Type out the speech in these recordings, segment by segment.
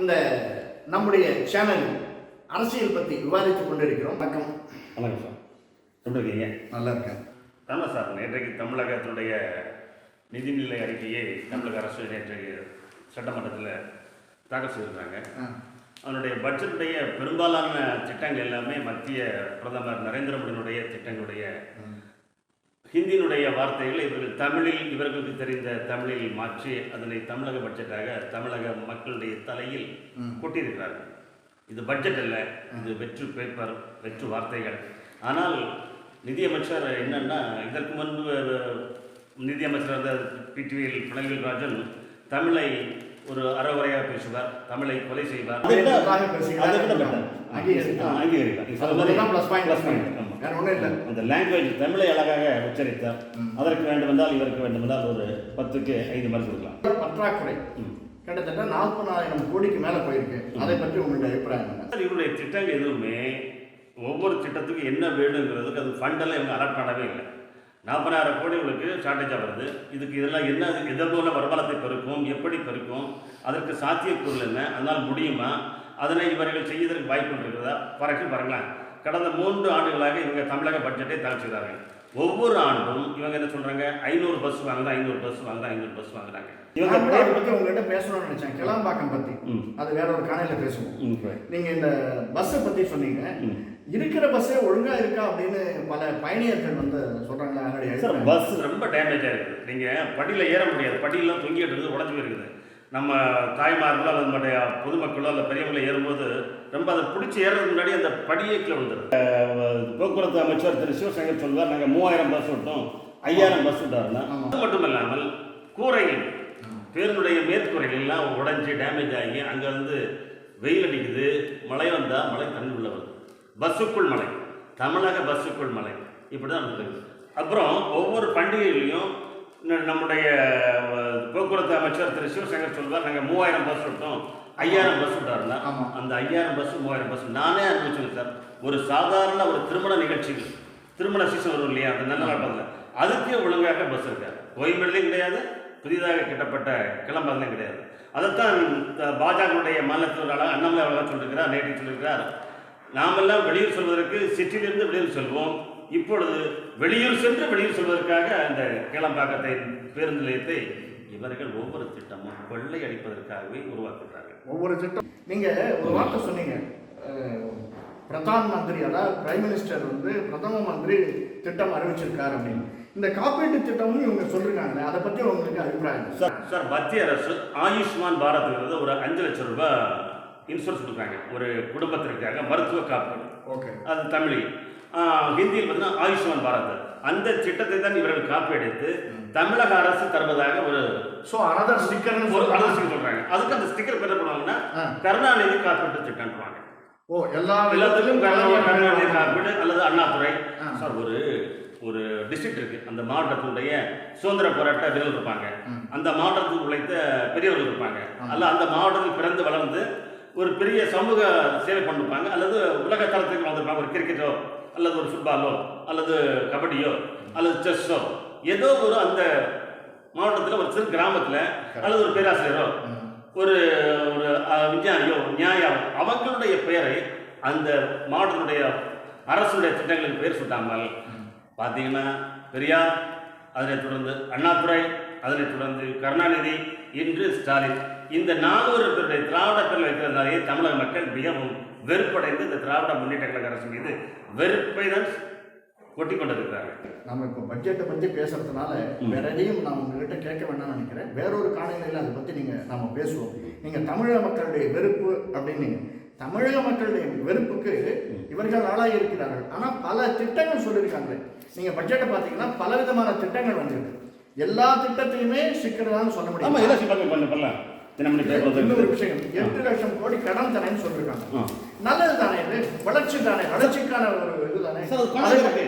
இந்த நம்முடைய சேனலில் அரசியல் பற்றி விவாதித்துக் கொண்டிருக்கிறோம். வணக்கம். வணக்கம் சார். எப்படி இருக்கீங்க? நல்லா இருக்கேன். ஆமாம் சார் நேற்றைக்கு தமிழகத்தினுடைய நிதிநிலை அறிக்கையை தமிழக அரசு நேற்றைக்கு சட்டமன்றத்தில் தாக்கல் செய்திருக்காங்க அதனுடைய பட்ஜெட்டுடைய பெரும்பாலான திட்டங்கள் எல்லாமே மத்திய பிரதமர் நரேந்திர மோடியினுடைய திட்டங்களுடைய ஹிந்தியினுடைய வார்த்தைகளை இவர்கள் தமிழில் இவர்களுக்கு தெரிந்த தமிழில் மாற்றி அதனை தமிழக பட்ஜெட்டாக தமிழக மக்களுடைய தலையில் கொட்டியிருக்கிறார்கள். இது பட்ஜெட் அல்ல இது வெற்று பேப்பர் வெற்று வார்த்தைகள். ஆனால் நிதியமைச்சர் என்னன்னா இதற்கு முன்பு நிதியமைச்சர் பிடிவியில் பிணல்வேல் ராஜன் தமிழை ஒரு அறவுரையாக பேசுவார் தமிழை கொலை செய்வார். மாதிரி. வேற ஒண்ணும் இல்ல. அந்த லாங்குவேஜ் தமிழை அழகாக உச்சரித்தார். அதற்கு வேண்டுமென்றால் இவருக்கு வேண்டுமென்றால் ஒரு பத்துக்கு ஐந்து மார்க் கொடுக்கலாம். பற்றாக்குறை. கிட்டத்தட்ட நாற்பதாயிரம் கோடிக்கு மேல போயிருக்கு. அதை பற்றி உங்களுடைய அபிப்பிராயம் என்ன? சார், இவருடைய திட்டங்கள் எதுவுமே ஒவ்வொரு திட்டத்துக்கும் என்ன வேணுங்கிறதுக்கு அது ஃபண்டெல்லாம் இவங்க அலாட் பண்ணவே இல்லை. நாற்பதாயிரம் கோடி உங்களுக்கு ஷார்ட்டேஜாக வருது. இதுக்கு இதெல்லாம் என்ன எதன் மூலம் வருமானத்தை பெருக்கும் எப்படி பெருக்கும் அதற்கு சாத்தியக்கூறு என்ன அதனால் முடியுமா அதனை இவர்கள் செய்வதற்கு வாய்ப்பு இருக்கிறதா? எக்ஸாம்பிள் பாருங்களேன். கடந்த மூன்று ஆண்டுகளாக இவங்க தமிழக பட்ஜெட்டை செய்தார்கள் ஒவ்வொரு ஆண்டும் இவங்க என்ன சொல்றாங்க? ஐநூறு பஸ் வாங்குதா ஐநூறு பஸ் வாங்குதா ஐநூறு பஸ் வாங்குறாங்க. இவங்க பத்தி உங்ககிட்ட பேசணும்னு நினைச்சேன். கிளாம்பாக்கம் பத்தி. அது வேற ஒரு காணையில பேசுவோம். நீங்க இந்த பஸ்ஸை பத்தி சொன்னீங்க. இருக்கிற பஸ்ஸே ஒழுங்கா இருக்கா அப்படின்னு பல பயணியர்கள் வந்து சொல்றாங்களா. பஸ் ரொம்ப டேமேஜ் ஆகிருக்குது நீங்கள் படியில் ஏற முடியாது. படியெல்லாம் தொங்கிட்டு இருக்குது உடஞ்சி போயிருக்குது. நம்ம தாய்மார்களோ அல்லது நம்முடைய பொதுமக்களோ அல்ல பெரியவங்களோ ஏறும்போது ரொம்ப அதை பிடிச்சி ஏறதுக்கு முன்னாடி அந்த படியே கீழே வந்துடுது போக்குவரத்து அமைச்சர் திரு சிவசங்கர் சொல்வார் நாங்கள் மூவாயிரம் பஸ் விட்டோம் ஐயாயிரம் பஸ் விட்டாருன்னா. அது மட்டும் இல்லாமல் கூரைகள் பேருந்துடைய மேற்கூரைகள் எல்லாம் உடைஞ்சு டேமேஜ் ஆகி அங்கே வந்து வெயில் அடிக்குது மழை வந்தால் மழை தண்ணி உள்ள வருது. பஸ்ஸுக்குள் மழை தமிழக பஸ்ஸுக்குள் மழை. இப்படி தான் அப்புறம் ஒவ்வொரு பண்டிகையிலையும் நம்முடைய போக்குவரத்து அமைச்சர் திரு. சிவசங்கர் சொல்வார் நாங்கள் மூவாயிரம் பஸ் விட்டோம். ஐயாயிரம் பஸ் விட்டாருன்னா. அந்த ஐயாயிரம் பஸ் மூவாயிரம் பஸ் நானே அனுபவிச்சேன் சார். ஒரு சாதாரண ஒரு திருமண நிகழ்ச்சிகள் திருமண சீசன் வரும் இல்லையா அந்த நல்ல நாட்களில் அதுக்கே ஒழுங்காக பஸ் இருக்காது. கோயம்பேடுலையும் கிடையாது புதிதாக கட்டப்பட்ட கிளம்புறதுலையும் கிடையாது. அதைத்தான் பாஜகவுடைய மாநிலத்தில் அண்ணாமலை அவர்கள் சொல்லியிருக்கிறார் நேற்று சொல்லியிருக்கிறார் நாமெல்லாம் வெளியூர் செல்வதற்கு சிட்டியிலிருந்து வெளியூர் செல்வோம். இப்பொழுது வெளியூர் சென்று வெளியூர் செல்வதற்காக அந்த கிளம்பாக்கத்தை பேருந்து நிலையத்தை இவர்கள் ஒவ்வொரு திட்டமும் கொள்ளை அடிப்பதற்காகவே உருவாக்குகிறார்கள். ஒவ்வொரு திட்டம் நீங்க ஒரு வார்த்தை சொன்னீங்க. பிரதான் மந்திரி அதாவது பிரைம் மினிஸ்டர் வந்து பிரதம மந்திரி திட்டம் அறிவிச்சிருக்காரு அப்படின்னு. இந்த காப்பீட்டு திட்டமும் இவங்க சொல்லிருக்காங்களே அதை பத்தி உங்களுக்கு அபிப்பிராயம் சார் சார் மத்திய அரசு ஆயுஷ்மான் பாரத்ங்கிறது ஒரு அஞ்சு லட்சம் ரூபாய் இன்சூரன்ஸ் கொடுக்குறாங்க. ஒரு குடும்பத்திற்காக மருத்துவ காப்பீடு. ஓகே. அது தமிழில் ஹிந்தியில் பார்த்தீங்கன்னா ஆயுஷ்மான் பாரத். அந்த திட்டத்தை தான் இவர்கள் காப்பீடுத்து தமிழக அரசு தருவதாக ஒரு ஸோ அனதர் ஸ்டிக்கர்னு ஒரு சொல்றாங்க. அரசு சொல்றாங்க. அதுக்கு அந்த ஸ்டிக்கர் என்ன பண்ணுவாங்கன்னா. கருணாநிதி காப்பீட்டு திட்டம்ன்றாங்க ஓ எல்லா விதத்திலும் கருணாநிதி காப்பீடு அல்லது அண்ணாதுரை. சார் ஒரு ஒரு டிஸ்ட்ரிக்ட் இருக்கு. அந்த மாவட்டத்தினுடைய சுதந்திர போராட்ட வீரர்கள் இருப்பாங்க. அந்த மாவட்டத்தில் உழைத்த பெரியவர்கள் இருப்பாங்க. அல்ல அந்த மாவட்டத்தில் பிறந்து வளர்ந்து ஒரு பெரிய சமூக சேவை பண்ணிருப்பாங்க. அல்லது உலக தரத்துக்கு வந்திருப்பாங்க. ஒரு கிரிக்கெட்டோ அல்லது ஒரு ஃபுட்பாலோ அல்லது கபடியோ அல்லது செஸ்ஸோ ஏதோ ஒரு அந்த மாவட்டத்தில் ஒரு சிறு கிராமத்தில் அல்லது ஒரு பேராசிரியரோ. ஒரு ஒரு விஞ்ஞானியோ நியாயம் அவங்களுடைய பெயரை அந்த மாவட்டத்தினுடைய அரசுடைய திட்டங்களுக்கு பெயர் சூட்டாமல் பார்த்தீங்கன்னா பெரியார் அதனைத் தொடர்ந்து அண்ணாதுரை அதனைத் தொடர்ந்து கருணாநிதி இன்று ஸ்டாலின். இந்த நால்வரு பேருடைய திராவிட பேர் வைக்கிறதுனாலேயே தமிழக மக்கள் மிகவும் வெறுப்படைந்து இந்த திராவிட முன்னேற்ற கழக அரசு மீது வெறுப்பை தான் கொட்டி கொண்டிருக்கிறார்கள். நம்ம இப்போ பட்ஜெட்டை பற்றி பேசுறதுனால. வேற எதையும் நான் உங்ககிட்ட கேட்க வேண்டாம்னு நினைக்கிறேன். வேறொரு காலையில் அதை பற்றி நீங்கள் நம்ம பேசுவோம். நீங்கள் தமிழக மக்களுடைய வெறுப்பு அப்படின்னீங்க தமிழக மக்களுடைய வெறுப்புக்கு இவர்கள் ஆளாகி இருக்கிறார்கள். ஆனால் பல திட்டங்கள் சொல்லியிருக்காங்க. நீங்கள் பட்ஜெட்டை பார்த்தீங்கன்னா பல விதமான திட்டங்கள் வந்திருக்கு. எல்லா திட்டத்தையுமே சிக்கிறதான்னு சொல்ல முடியும் தினமணி பேப்பர் விஷயம் எட்டு லட்சம் கோடி கடன் தரேன்னு சொல்லியிருக்காங்க. நல்லது தானே இது? வளர்ச்சி தானே? வளர்ச்சிக்கான ஒரு இது தானே?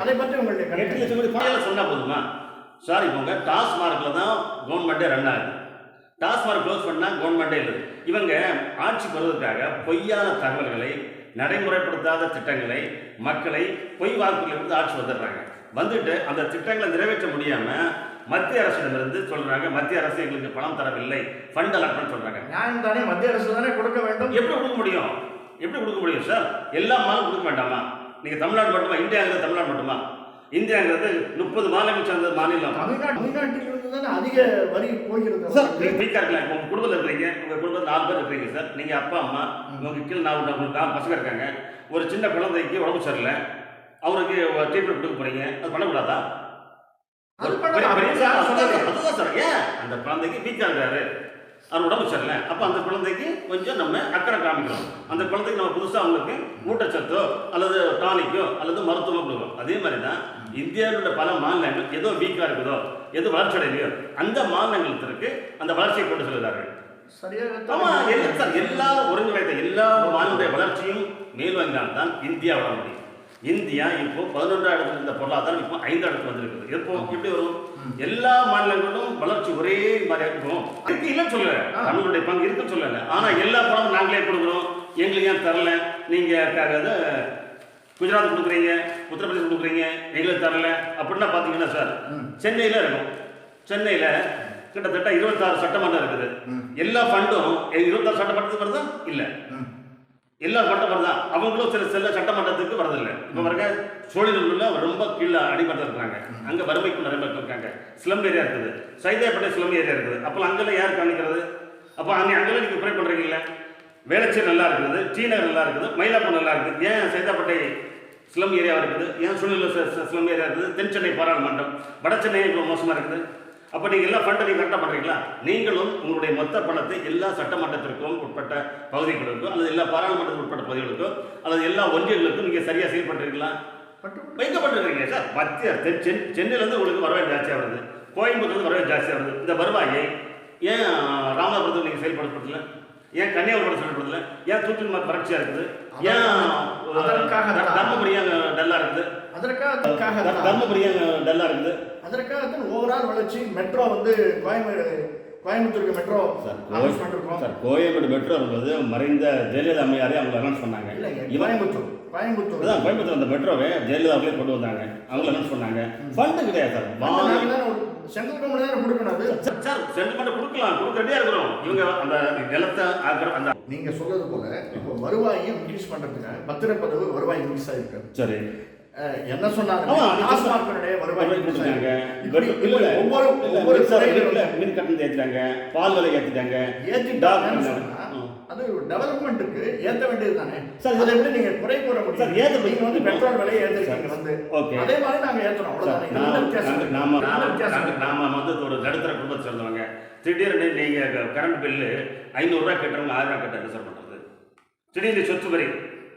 அது பற்றி உங்களுடைய எட்டு லட்சம் கோடி பணம் சொன்னா போதுமா? சாரி போங்க டாஸ்மார்க்ல தான் கவர்மெண்ட்டே ரன் ஆகுது. டாஸ்மார்க் க்ளோஸ் பண்ணா கவர்மெண்ட்டே இல்லை இவங்க ஆட்சி பெறுவதற்காக பொய்யான தகவல்களை நடைமுறைப்படுத்தாத திட்டங்களை மக்களை பொய் வாக்குகளிலிருந்து ஆட்சி வந்துடுறாங்க. வந்துட்டு அந்த திட்டங்களை நிறைவேற்ற முடியாம மத்திய அரசிடமிருந்து சொல்றாங்க மத்திய அரசு எங்களுக்கு பணம் தரவில்லை ஃபண்ட் அலாட்மெண்ட் சொல்றாங்க. நியாயம் தானே மத்திய அரசு தானே கொடுக்க வேண்டும்? எப்படி கொடுக்க முடியும்? எப்படி கொடுக்க முடியும் சார் எல்லா மாலும் கொடுக்க வேண்டாமா? நீங்க தமிழ்நாடு மட்டுமா? இந்தியாங்கிறது தமிழ்நாடு மட்டுமா? இந்தியாங்கிறது முப்பது மாநிலங்கள் சேர்ந்த மாநிலம். தமிழ்நாடு தமிழ்நாட்டிலிருந்து தானே அதிக வரி போகிறது? சார் நீங்க வீக்கா இருக்கலாம் இப்போ உங்க குடும்பத்தில் இருக்கிறீங்க உங்க குடும்பத்தில் நாலு பேர் இருக்கிறீங்க சார் நீங்க அப்பா அம்மா உங்க கீழே நாலு உங்களுக்கு நாலு பசங்க இருக்காங்க. ஒரு சின்ன குழந்தைக்கு உடம்பு சரியில்லை. அவருக்கு ட்ரீட்மெண்ட் கொடுக்க போறீங்க. அது பண்ணக்கூடாதா? அந்த குழந்தைக்கு வீக்கா இருக்காரு அவர் உடம்பு சரியில்லை. அப்போ அந்த குழந்தைக்கு கொஞ்சம் நம்ம அக்கறை காமிக்கணும். அந்த குழந்தைக்கு நம்ம புதுசாக அவங்களுக்கு ஊட்டச்சத்தோ அல்லது டானிக்கோ அல்லது மருத்துவமோ கொடுக்கணும். அதே மாதிரி தான் இந்தியாவில் பல மாநிலங்கள் ஏதோ வீக்காக இருக்குதோ எது வளர்ச்சி அடையலையோ அந்த மாநிலங்களுக்கு அந்த வளர்ச்சியை கொண்டு செல்கிறார்கள். சரியாக எல்லா ஒருங்கிணைந்த எல்லா மாநில வளர்ச்சியும் மேல்வாங்கினால் தான் இந்தியா வளர முடியும். இந்தியா இப்போ பதினொன்றாம் இடத்துல இருந்த பொருளாதாரம் இப்போ ஐந்து இடத்துக்கு வந்திருக்குது. எப்போ? எப்படி வரும்? எல்லா மாநிலங்களும் வளர்ச்சி ஒரே மாதிரி இருக்கும். இருக்கு இல்லைன்னு சொல்லல. தமிழுடைய பங்கு இருக்குன்னு சொல்லல. ஆனா எல்லா பணமும் நாங்களே கொடுக்குறோம். எங்களுக்கு ஏன் தரல? நீங்க குஜராத் கொடுக்குறீங்க உத்தரப்பிரதேசம் கொடுக்குறீங்க எங்களுக்கு தரல அப்படின்னா பாத்தீங்கன்னா சார். சென்னையில இருக்கும். சென்னையில கிட்டத்தட்ட இருபத்தாறு சட்டமன்றம் இருக்குது. எல்லா ஃபண்டும் இருபத்தாறு சட்டமன்றத்துக்கு வருதா இல்ல. எல்லாரும் எல்லா தான் அவங்களும் சில சில சட்டமன்றத்துக்கு வரதில்லை. இப்போ பாருங்க சோழிநல்லூர்ல ரொம்ப கீழே அடிமட்டம் இருக்கிறாங்க அங்க வறுமைக்கு நிறைய பேர் இருக்காங்க. ஸ்லம் ஏரியா இருக்குது. சைதாப்பேட்டை ஸ்லம் ஏரியா இருக்குது. அப்போ அங்கெல்லாம் யார் கவனிக்கிறது? அப்போ அங்கே அங்கெல்லாம் நீங்கள் ப்ரே பண்ணுறீங்கல்ல வேளச்சேர் நல்லா இருக்குது. டீநகர் நல்லா இருக்குது. மயிலாப்பூர் நல்லா இருக்குது. ஏன் சைதாப்பேட்டை ஸ்லம் ஏரியா இருக்குது? ஏன் சூழ்நிலை ஸ்லம் ஏரியா இருக்குது? தென் சென்னை பாராளுமன்றம். வட சென்னை இவ்வளோ மோசமாக இருக்குது. அப்போ நீங்கள் எல்லா ஃபண்டை நீங்கள் கரெக்டாக பண்ணுறீங்களா நீங்களும் உங்களுடைய மொத்த பணத்தை எல்லா சட்டமன்றத்திற்கும் உட்பட்ட பகுதிகளுக்கும் அல்லது எல்லா பாராளுமன்றத்துக்கு உட்பட்ட பகுதிகளுக்கும் அல்லது எல்லா ஒன்றியங்களுக்கும் நீங்கள் சரியாக செயல்படுறீங்களா பட்டு வைக்கப்பட்டிருக்கீங்க சார். மத்திய தென் சென் சென்னையிலேருந்து உங்களுக்கு வருவாய் ஜாஸ்தியாக வருது கோயம்புத்தூர்லேருந்து வருவாய் ஜாஸ்தியாக வருது இந்த வருவாயை ஏன் ராமநாதபுரத்தில் நீங்கள் செயல்படுத்தல ஏன் கன்னியாகுமரி செயல்படுத்தல ஏன் தூத்துக்குடி வறட்சியாக இருக்குது? ஏன் அதற்காக தான். தர்மபுரி ஏன் டல்லாக இருக்குது? அதற்காக அதற்காக தான். தர்மபுரி ஏன் டல்லாக இருக்குது? அதற்காகத்தான் ஓவரால் வளர்ச்சி மெட்ரோ வந்து கோயம்புத்தூர் கோயம்புத்தூருக்கு மெட்ரோ அனௌன்ஸ் பண்ணிருக்கோம். சார் கோயம்பேடு மெட்ரோ என்பது மறைந்த ஜெயலலிதா அம்மையாரே அவங்க அனௌன்ஸ் பண்ணாங்க. கோயம்புத்தூர் கோயம்புத்தூர். அதான் கோயம்புத்தூர் அந்த மெட்ரோவை ஜெயலலிதா அவங்களே கொண்டு வந்தாங்க. அவங்க அனௌன்ஸ் பண்ணாங்க. ஃபண்டு கிடையாது சார் தானே சென்ட்ரல் கவர்மெண்ட் தானே கொடுக்கணும் அது? சார், சார் சென்டிமெண்ட் கொடுக்கலாம் கொடுக்க ரெடியா இருக்கிறோம். இவங்க அந்த நிலத்தை ஆக்கிற அந்த நீங்க சொல்றது போல இப்போ வருவாயை இன்க்ரீஸ் பண்றதுக்காக பத்திரப்பதவு வருவாய் இன்க்ரீஸ் ஆயிருக்கு. சரி. என்ன சொன்னாங்க ஒவ்வொரு ஒவ்வொரு மின் கட்டணத்தை ஏத்திட்டாங்க. பால் விலை சொன்னா, ம். அது டெவலப்மெண்ட்டுக்கு ஏத்த வேண்டியது தானே சார், அதை எப்படி நீங்க குறை கூற முடியும்? சார், ஏத்த நீங்க வந்து பெட்ரோல் விலையை ஏத்திருக்கீங்க வந்து. ஓகே. அதே மாதிரி நாங்க ஏத்துறோம். சார், அவ்வளவுதானே. நாம- நாம- வந்து ஒரு நடுத்தர குடும்பத்தை சேர்ந்தவங்க. திடீர்னு நீங்க கரண்ட் பில்லு ஐநூறுரூவா கட்டுறவங்க ஆயிரம் கட்ட என்ன சார் பண்றது. திடீர்னு சொத்து வரி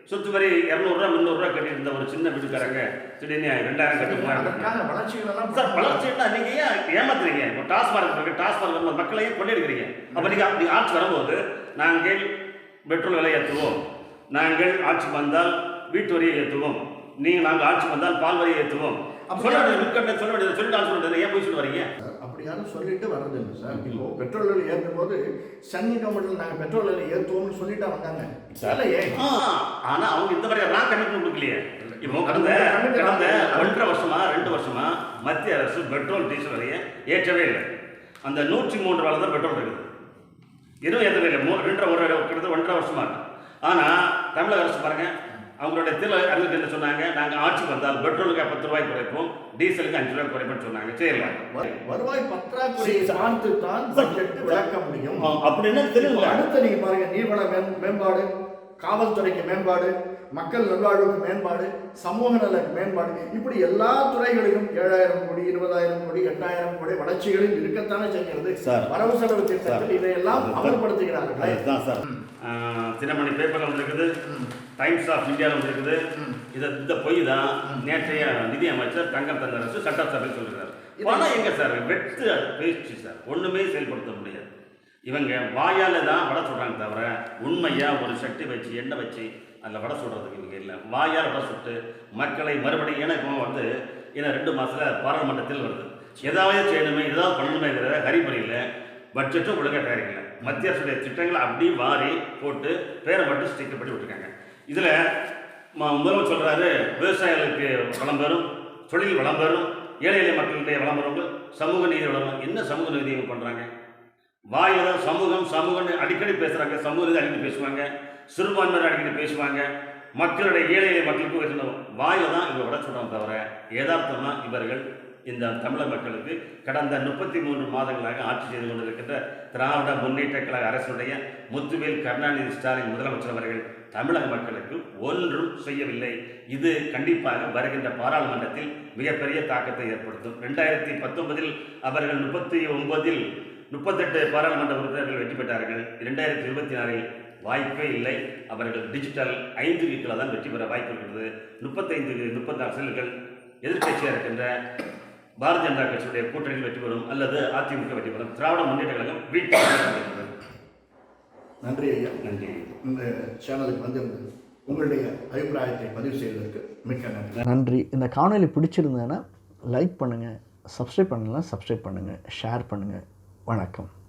சொத்து வரி இரநூறுவா முந்நூறுரூவா கட்டிட்டு இருந்த ஒரு சின்ன வீட்டுக்காரங்க திடீர்னு ரெண்டாயிரம் கட்டு மூவாயிரம் கட்டுறாங்க. அதற்காக வளர்ச்சிகள் எல்லாம் சார் வளர்ச்சின்னா நீங்க ஏன் ஏமாத்துறீங்க? இப்போ டாஸ்மார்க் இருக்கு டாஸ்மார்க் வந்து மக்களை ஏன் கொண்டிருக்கிறீங்க. அப்ப நீங்க நீங்க ஆட்சி வரும்போது நாங்கள் பெட்ரோல் விலை ஏற்றுவோம். நாங்கள் ஆட்சி வந்தால் வீட்டு வரியை ஏற்றுவோம். நீங்க நாங்கள் ஆட்சி வந்தால் பால் வரியை ஏற்றுவோம். அப்ப சொல்ல வேண்டியது மின்கட்டணம் சொல்ல வேண்டியது சொல்லிட்டு ஆட்சி பண்ணுறது ஏன் போய் சொல்ல வரீங்க அப்படி யாரும் சொல்லிட்டு வர்றது இல்லை சார். இப்போ பெட்ரோல் விலை ஏற்றும் போது சென்னை கவர்மெண்ட்ல நாங்க பெட்ரோல் விலை ஏற்றுவோம்னு சொல்லிட்டா வந்தாங்க. இல்லையே? ஆ, ஆனா அவங்க இந்த மாதிரி நான் கமிட்மெண்ட் கொடுக்கலையே. இப்போ கடந்த கடந்த ஒன்றரை வருஷமா ரெண்டு வருஷமா மத்திய அரசு பெட்ரோல் டீசல் விலையை ஏற்றவே இல்லை. அந்த நூற்றி மூன்று வேலை தான் பெட்ரோல் இருக்குது. இன்னும் ஏற்றவே இல்லை. மூ ரெண்டரை ஒரு கிட்டத்தட்ட ஒன்றரை வருஷமா இருக்கு. ஆனா தமிழக அரசு பாருங்க அவங்களுடைய தேர்தல் அறிவிக்கை என்ன சொன்னாங்க நாங்க ஆட்சி வந்தால் பெட்ரோலுக்கு பத்து ரூபாய் குறைப்போம் டீசலுக்கு அஞ்சு ரூபாய் குறைப்போம்னு சொன்னாங்க. வ- வருவாய் பற்றாக்குறையை பார்த்து தான் பட்ஜெட் விளக்க முடியும். அப்படின்னு தெரியல. அடுத்து நீங்க பாருங்க நீர்வள மேம்- மேம்பாடு காவல்துறைக்கு மேம்பாடு மக்கள் நல்வாழ்வுக்கு மேம்பாடு சமூக நல மேம்பாடு. இப்படி எல்லா துறைகளிலும் ஏழாயிரம் கோடி இருபதாயிரம் கோடி எட்டாயிரம் கோடி வளர்ச்சிகளில் இருக்கத்தானே செய்கிறது. சார். வரவு செலவு திட்டத்தில் இதையெல்லாம் அமல்படுத்துகிறார்களே. அதுதான் சார். தினமணி பேப்பர்ல வந்திருக்குது டைம்ஸ் ஆஃப் இந்தியாவில் வந்திருக்குது இதை இந்த பொய் தான் நேற்றைய நிதி அமைச்சர் தங்கம் தங்கரசு சட்டசபை சொல்றாரு பணம் எங்க சார்? வெற்று பேச்சு சார். ஒண்ணுமே செயல்படுத்த முடியாது. இவங்க வாயால தான் வடை சொல்றாங்க தவிர உண்மையா ஒரு சக்தி வச்சு எண்ணெய் வச்சு அதில் வடை சுடுறதுக்கு இங்கே இல்லை. வாயால் வடை சுட்டு மக்களை மறுபடியும் ஏன்னா இப்போ வந்து ஏன்னா ரெண்டு மாதத்தில் பாராளுமன்றத்தில் வருது. ஏதாவது செய்யணுமே ஏதாவது பண்ணணுமேங்கிற ஹரிபரியில் பட்ஜெட்டும் ஒழுங்காக தயாரிக்கல. மத்திய அரசுடைய திட்டங்களை அப்படியே வாரி போட்டு பேரை மட்டும் ஸ்டிக்கர் பண்ணி விட்டுருக்காங்க. இதில் முதல்வர் சொல்கிறாரு விவசாயிகளுக்கு வளம் பெறும் தொழில் வளம் பெறும் ஏழை எளிய மக்களுடைய வளம் சமூக நீதி வளம் என்ன சமூக நீதி பண்ணுறாங்க வாயில் சமூகம் சமூகம்னு அடிக்கடி பேசுகிறாங்க சமூக நீதி அடிக்கடி பேசுவாங்க. சிறுபான்மையினர் அடிக்கடி பேசுவாங்க. மக்களுடைய ஏழை மக்களுக்கு இருந்த வாயில் தான் இவங்க விட சொல்கிறோம் தவிர யதார்த்தமா இவர்கள் இந்த தமிழக மக்களுக்கு கடந்த முப்பத்தி மூன்று மாதங்களாக ஆட்சி செய்து கொண்டிருக்கின்ற திராவிட முன்னேற்ற கழக அரசுடைய முத்துவேல் கருணாநிதி ஸ்டாலின் முதலமைச்சர் அவர்கள் தமிழக மக்களுக்கு ஒன்றும் செய்யவில்லை. இது கண்டிப்பாக வருகின்ற பாராளுமன்றத்தில் மிகப்பெரிய தாக்கத்தை ஏற்படுத்தும். ரெண்டாயிரத்தி பத்தொன்பதில் அவர்கள் முப்பத்தி ஒன்பதில் முப்பத்தெட்டு பாராளுமன்ற உறுப்பினர்கள் வெற்றி பெற்றார்கள். இரண்டாயிரத்தி இருபத்தி நாலில் வாய்ப்பே இல்லை. அவர்கள் டிஜிட்டல் ஐந்து வீட்டில் தான் வெற்றி பெற வாய்ப்பு இருக்கிறது முப்பத்தைந்து முப்பத்தாறு செல்கள் எதிர்க்கட்சியாக இருக்கின்ற பாரதிய ஜனதா கட்சியுடைய கூட்டணியில் வெற்றி பெறும் அல்லது அதிமுக வெற்றி பெறும். திராவிட முன்னேற்ற கழகம் வீட்டில் நன்றி ஐயா. நன்றி. இந்த சேனலுக்கு வந்து உங்களுடைய அபிப்பிராயத்தை பதிவு செய்வதற்கு மிக்க நன்றி. நன்றி. இந்த காணொலி பிடிச்சிருந்ததுன்னா லைக் பண்ணுங்கள் சப்ஸ்கிரைப் பண்ணலாம் சப்ஸ்கிரைப் பண்ணுங்கள் ஷேர் பண்ணுங்கள் வணக்கம்.